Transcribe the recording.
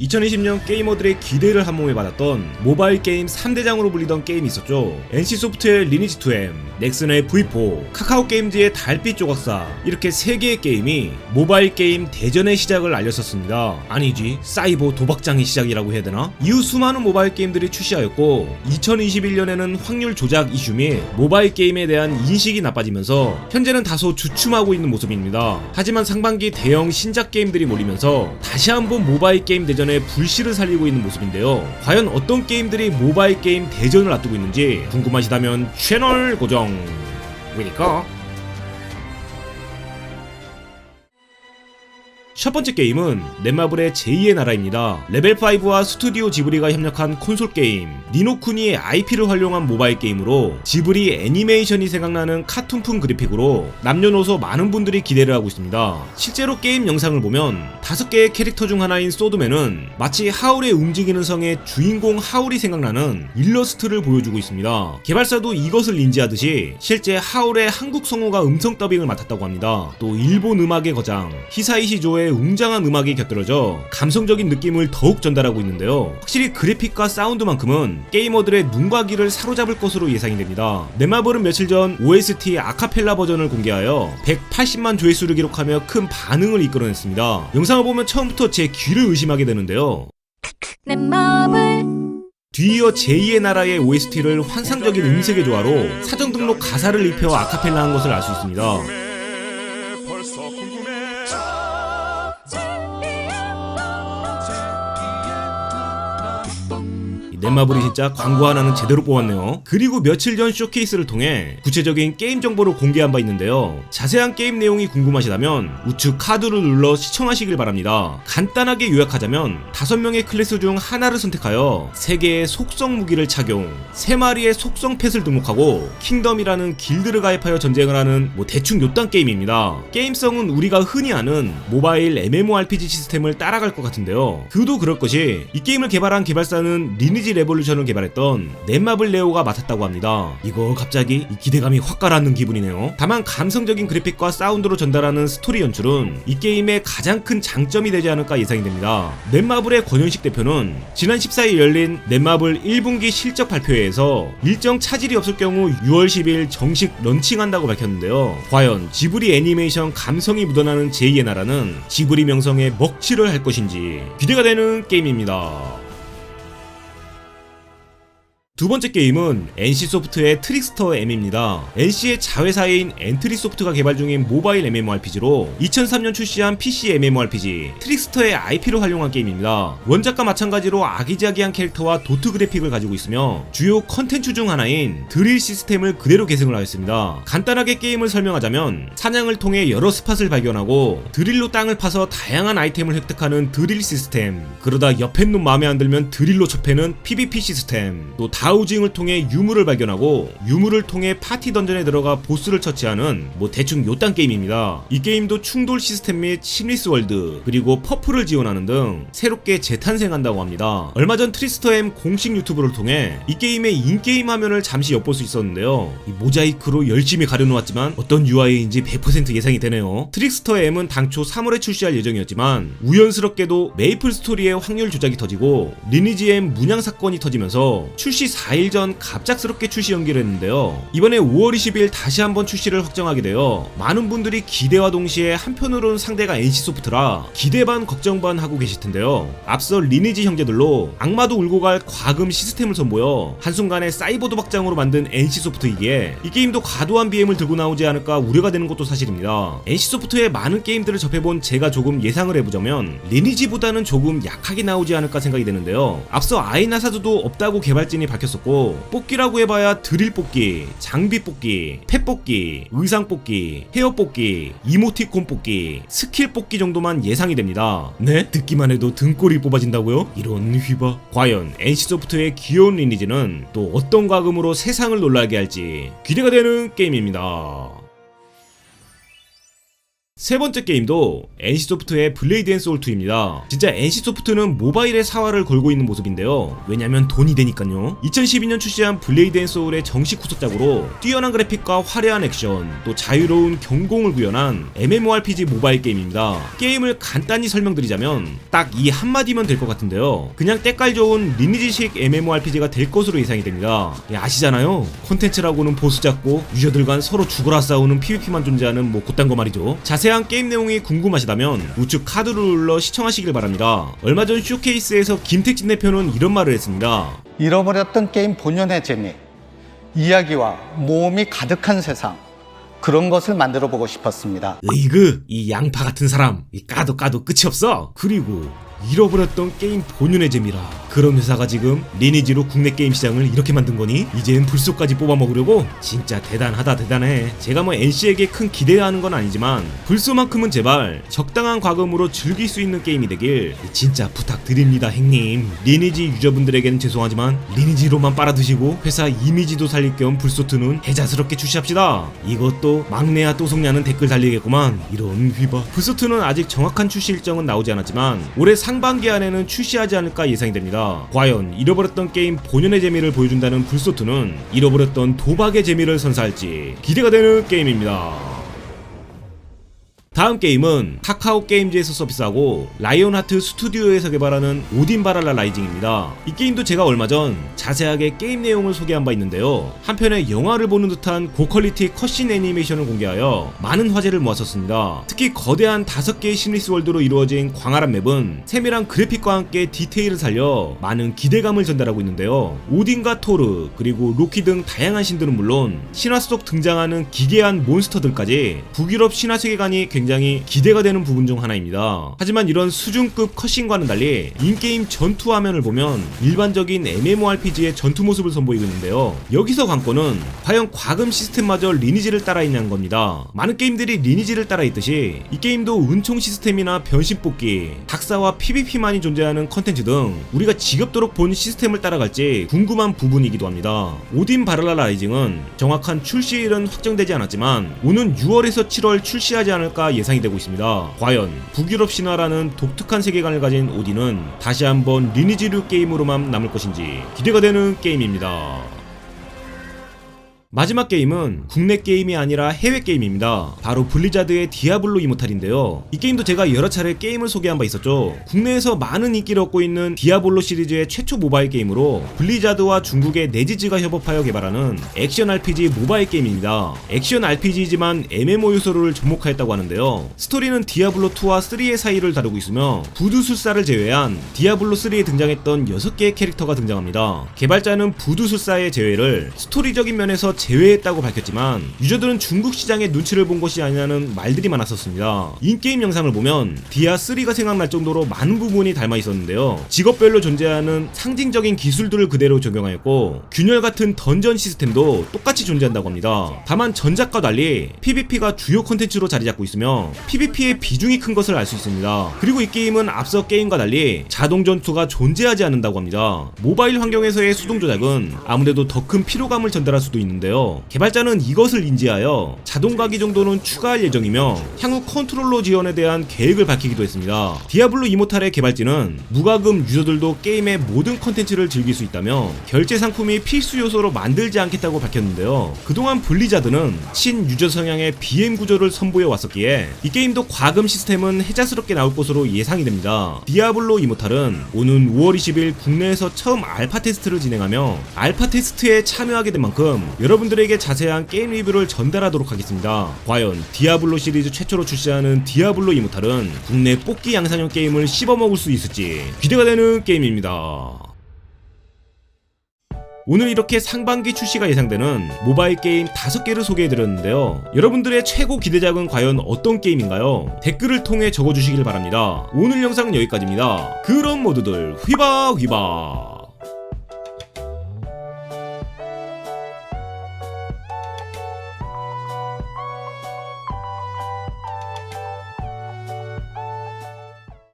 2020년 게이머들의 기대를 한 몸에 받았던 모바일 게임 3대장으로 불리던 게임이 있었죠. NC소프트의 리니지 2M, 넥슨의 V4, 카카오 게임즈의 달빛 조각사 이렇게 3개의 게임이 모바일 게임 대전의 시작을 알렸었습니다. 아니지, 사이버 도박장의 시작이라고 해야 되나? 이후 수많은 모바일 게임들이 출시하였고 2021년에는 확률 조작 이슈 및 모바일 게임에 대한 인식이 나빠지면서 현재는 다소 주춤하고 있는 모습입니다. 하지만 상반기 대형 신작 게임들이 몰리면서 다시 한번 모바일 게임 대전 의 불씨를 살리고 있는 모습인데요. 과연 어떤 게임들이 모바일 게임 대전을 앞두고 있는지 궁금하시다면 채널 고정. 왜니까? 첫 번째 게임은 넷마블의 제2의 나라입니다. 레벨5와 스튜디오 지브리가 협력한 콘솔 게임 니노쿠니의 IP를 활용한 모바일 게임으로 지브리 애니메이션이 생각나는 카툰풍 그래픽으로 남녀노소 많은 분들이 기대를 하고 있습니다. 실제로 게임 영상을 보면 다섯 개의 캐릭터 중 하나인 소드맨은 마치 하울의 움직이는 성의 주인공 하울이 생각나는 일러스트를 보여주고 있습니다. 개발사도 이것을 인지하듯이 실제 하울의 한국 성우가 음성 더빙을 맡았다고 합니다. 또 일본 음악의 거장 히사이시조의 웅장한 음악이 곁들여져 감성적인 느낌을 더욱 전달하고 있는데요. 확실히 그래픽과 사운드만큼은 게이머들의 눈과 귀를 사로잡을 것으로 예상이 됩니다. 넷마블은 며칠 전 OST 아카펠라 버전을 공개하여 180만 조회수를 기록하며 큰 반응을 이끌어냈습니다. 영상을 보면 처음부터 제 귀를 의심하게 되는데요. 뒤이어 제2의 나라의 OST를 환상적인 음색의 조화로 사전 등록 가사를 입혀 아카펠라 한 것을 알 수 있습니다. 넷마블이 진짜 광고 하나는 제대로 뽑았네요. 그리고 며칠 전 쇼케이스를 통해 구체적인 게임 정보를 공개한 바 있는데요. 자세한 게임 내용이 궁금하시다면 우측 카드를 눌러 시청하시길 바랍니다. 간단하게 요약하자면 다섯 명의 클래스 중 하나를 선택하여 세 개의 속성 무기를 착용, 세 마리의 속성 펫을 등록하고 킹덤이라는 길드를 가입하여 전쟁을 하는 뭐 대충 요딴 게임입니다. 게임성은 우리가 흔히 아는 모바일 MMORPG 시스템을 따라갈 것 같은데요. 그도 그럴 것이 이 게임을 개발한 개발사는 리니지 레볼루션을 개발했던 넷마블 레오가 맡았다고 합니다. 이거 갑자기 이 기대감이 확 가라앉는 기분이네요. 다만 감성적인 그래픽과 사운드로 전달하는 스토리 연출은 이 게임의 가장 큰 장점이 되지 않을까 예상이 됩니다. 넷마블의 권현식 대표는 지난 14일 열린 넷마블 1분기 실적 발표회에서 일정 차질이 없을 경우 6월 10일 정식 런칭한다고 밝혔는데요. 과연 지브리 애니메이션 감성이 묻어나는 제2의 나라는 지브리 명성에 먹칠을 할 것인지 기대가 되는 게임입니다. 두 번째 게임은 NC소프트의 트릭스터 M입니다. NC의 자회사인 엔트리소프트가 개발 중인 모바일 MMORPG로 2003년 출시한 PC MMORPG 트릭스터의 IP를 활용한 게임입니다. 원작과 마찬가지로 아기자기한 캐릭터와 도트 그래픽을 가지고 있으며 주요 컨텐츠 중 하나인 드릴 시스템을 그대로 계승을 하였습니다. 간단하게 게임을 설명하자면 사냥을 통해 여러 스팟을 발견하고 드릴로 땅을 파서 다양한 아이템을 획득하는 드릴 시스템 그러다 옆에 놈 마음에 안 들면 드릴로 첩해는 PVP 시스템 또 다 우징을 통해 유물을 발견하고 유물을 통해 파티 던전에 들어가 보스를 처치하는 뭐 대충 요딴 게임입니다. 이 게임도 충돌 시스템 및 심리스 월드 그리고 퍼플을 지원하는 등 새롭게 재탄생한다고 합니다. 얼마 전 트리스터엠 공식 유튜브를 통해 이 게임의 인게임 화면을 잠시 엿볼 수 있었는데요. 이 모자이크로 열심히 가려놓았지만 어떤 UI인지 100% 예상이 되네요. 트릭스터 M은 당초 3월에 출시할 예정이었지만 우연스럽게도 메이플 스토리의 확률 조작이 터지고 리니지 M 문양 사건이 터지면서 출시 4일 전 갑작스럽게 출시 연기를 했는데요. 이번에 5월 20일 다시 한번 출시를 확정하게 되어 많은 분들이 기대와 동시에 한편으로는 상대가 NC소프트라 기대 반 걱정 반 하고 계실 텐데요. 앞서 리니지 형제들로 악마도 울고 갈 과금 시스템을 선보여 한순간에 사이버 도박장으로 만든 NC소프트이기에 이 게임도 과도한 BM을 들고 나오지 않을까 우려가 되는 것도 사실입니다. NC소프트의 많은 게임들을 접해본 제가 조금 예상을 해보자면 리니지보다는 조금 약하게 나오지 않을까 생각이 되는데요. 앞서 아이나사드도 없다고 개발진이 밝혔 었고 뽑기라고 해봐야 드릴 뽑기, 장비 뽑기, 펫 뽑기, 의상 뽑기, 헤어 뽑기, 이모티콘 뽑기, 스킬 뽑기 정도만 예상이 됩니다. 네? 듣기만 해도 등골이 뽑아진다고요? 이런 휘바. 과연 NC소프트의 귀여운 리니지는 또 어떤 과금으로 세상을 놀라게 할지 기대가 되는 게임입니다. 세 번째 게임도 NC소프트의 블레이드 앤 소울 2입니다. 진짜 NC소프트는 모바일에 사활을 걸고 있는 모습인데요. 왜냐면 돈이 되니까요. 2012년 출시한 블레이드 앤 소울의 정식 후속작으로 뛰어난 그래픽과 화려한 액션, 또 자유로운 경공을 구현한 MMORPG 모바일 게임입니다. 게임을 간단히 설명드리자면 딱 이 한마디면 될 것 같은데요. 그냥 때깔 좋은 리니지식 MMORPG가 될 것으로 예상이 됩니다. 예, 아시잖아요. 콘텐츠라고는 보스 잡고 유저들 간 서로 죽어라 싸우는 PVP만 존재하는 뭐 그딴 거 말이죠. 자세한 게임 내용이 궁금하시다면 우측 카드를 눌러 시청하시길 바랍니다. 얼마 전 쇼케이스에서 김택진 대표는 이런 말을 했습니다. 잃어버렸던 게임 본연의 재미, 이야기와 모험이 가득한 세상, 그런 것을 만들어 보고 싶었습니다. 으이그 이 양파 같은 사람 이 까도 까도 끝이 없어 그리고 잃어버렸던 게임 본연의 재미라 그런 회사가 지금 리니지로 국내 게임 시장을 이렇게 만든 거니? 이젠 불소까지 뽑아 먹으려고? 진짜 대단하다 대단해. 제가 뭐 NC에게 큰 기대하는 건 아니지만 불소만큼은 제발 적당한 과금으로 즐길 수 있는 게임이 되길 진짜 부탁드립니다 행님. 리니지 유저분들에게는 죄송하지만 리니지로만 빨아드시고 회사 이미지도 살릴 겸 불소트는 해자스럽게 출시합시다. 이것도 막내야 또 속냐는 댓글 달리겠구만. 이런 휘바. 불소트는 아직 정확한 출시 일정은 나오지 않았지만 올해 상반기 안에는 출시하지 않을까 예상이 됩니다 과연 잃어버렸던 게임 본연의 재미를 보여준다는 불소트는 잃어버렸던 도박의 재미를 선사할지 기대가 되는 게임입니다 다음 게임은 카카오 게임즈에서 서비스하고 라이온하트 스튜디오에서 개발하는 오딘 바랄라 라이징입니다. 이 게임도 제가 얼마 전 자세하게 게임 내용을 소개한 바 있는데요. 한편에 영화를 보는 듯한 고퀄리티 컷신 애니메이션을 공개하여 많은 화제를 모았었습니다. 특히 거대한 다섯 개의 심리스 월드로 이루어진 광활한 맵은 세밀한 그래픽과 함께 디테일을 살려 많은 기대감을 전달하고 있는데요. 오딘과 토르 그리고 로키 등 다양한 신들은 물론 신화 속 등장하는 기괴한 몬스터들까지 북유럽 신화 세계관이 굉장히 기대가 되는 부분 중 하나입니다. 하지만 이런 수준급 컷신과는 달리 인게임 전투 화면을 보면 일반적인 MMORPG의 전투 모습을 선보이고 있는데요. 여기서 관건은 과연 과금 시스템마저 리니지를 따라 있냐는 겁니다. 많은 게임들이 리니지를 따라 있듯이 이 게임도 은총 시스템이나 변신 뽑기, 닥사와 PVP만이 존재하는 컨텐츠 등 우리가 지겹도록 본 시스템을 따라갈지 궁금한 부분이기도 합니다. 오딘 바랄라 라이징은 정확한 출시일은 확정되지 않았지만 오는 6월에서 7월 출시하지 않을까 예상이 되고 있습니다. 과연 북유럽 신화라는 독특한 세계관을 가진 오딘은 다시 한번 리니지류 게임으로만 남을 것인지 기대가 되는 게임입니다. 마지막 게임은 국내 게임이 아니라 해외 게임입니다. 바로 블리자드의 디아블로 이모탈인데요. 이 게임도 제가 여러 차례 게임을 소개한 바 있었죠. 국내에서 많은 인기를 얻고 있는 디아블로 시리즈의 최초 모바일 게임으로 블리자드와 중국의 네지즈가 협업하여 개발하는 액션 RPG 모바일 게임입니다. 액션 RPG이지만 MMO 요소를 접목하였다고 하는데요. 스토리는 디아블로 2와 3의 사이를 다루고 있으며 부두 술사를 제외한 디아블로 3에 등장했던 6개의 캐릭터가 등장합니다. 개발자는 부두 술사의 제외를 스토리적인 면에서 제외했다고 밝혔지만 유저들은 중국 시장의 눈치를 본 것이 아니냐는 말들이 많았었습니다. 인게임 영상을 보면 디아3가 생각날 정도로 많은 부분이 닮아 있었는데요. 직업별로 존재하는 상징적인 기술들을 그대로 적용하였고 균열 같은 던전 시스템도 똑같이 존재한다고 합니다. 다만 전작과 달리 PVP가 주요 콘텐츠로 자리 잡고 있으며 PVP의 비중이 큰 것을 알 수 있습니다. 그리고 이 게임은 앞서 게임과 달리 자동 전투가 존재하지 않는다고 합니다. 모바일 환경에서의 수동 조작은 아무래도 더 큰 피로감을 전달할 수도 있는데 요. 개발자는 이것을 인지하여 자동 가기 정도는 추가할 예정이며 향후 컨트롤러 지원에 대한 계획을 밝히기도 했습니다. 디아블로 이모탈의 개발진은 무과금 유저들도 게임의 모든 컨텐츠를 즐길 수 있다며 결제 상품이 필수 요소로 만들지 않겠다고 밝혔는데요. 그동안 블리자드는 친 유저 성향의 BM 구조를 선보여 왔었기에 이 게임도 과금 시스템은 해자스럽게 나올 것으로 예상이 됩니다. 디아블로 이모탈은 오는 5월 20일 국내에서 처음 알파 테스트를 진행하며 알파 테스트에 참여하게 된 만큼 여러분들에게 자세한 게임 리뷰를 전달하도록 하겠습니다. 과연 디아블로 시리즈 최초로 출시하는 디아블로 이모탈은 국내 뽑기 양산형 게임을 씹어먹을 수 있을지 기대가 되는 게임입니다. 오늘 이렇게 상반기 출시가 예상되는 모바일 게임 5개를 소개해드렸는데요. 여러분들의 최고 기대작은 과연 어떤 게임인가요? 댓글을 통해 적어주시길 바랍니다. 오늘 영상은 여기까지입니다. 그럼 모두들 휘바 휘바